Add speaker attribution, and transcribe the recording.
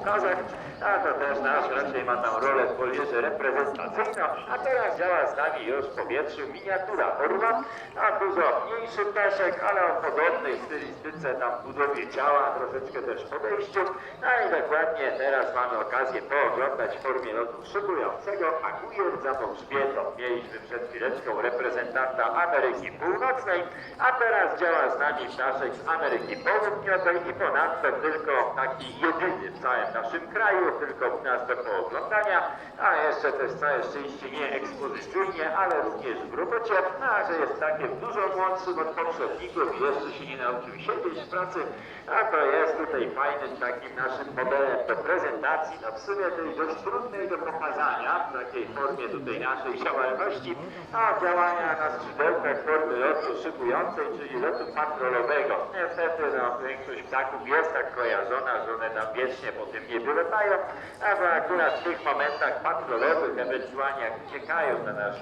Speaker 1: pokazach, a to też nasz raczej ma tam rolę w reprezentacyjną, a teraz działa z nami już w powietrzu miniatura orła, a dużo mniejszy ptaszek, ale o podobnej stylistyce tam budowie ciała, troszeczkę też podejściu, no i dokładnie teraz mamy okazję pooglądać w formie lotu szybującego Aguirre za tą grzbietą. Mieliśmy przed chwileczką reprezentanta Ameryki Północnej, a teraz działa z nami ptaszek z Ameryki Południowej i ponadto tylko taki jedyny w całym naszym kraju, tylko u nas do pooglądania, a jeszcze też całe szczęście nie ekspozycyjnie, ale również w robocie, a że jest takie dużo młodszym od poprzedników. Jeszcze się nie nauczył siedzieć w pracy, a to jest tutaj fajnym takim naszym modelem do no w sumie tej dość trudnej do pokazania w takiej formie tutaj naszej działalności, a działania na skrzydełkach formy lotu szybującej, czyli lotu patrolowego. Niestety no, większość ptaków jest tak kojarzona, że one tam wiecznie po tym niebie latają, a akurat w tych momentach patrolowych, ewentualnie jak uciekają na nasz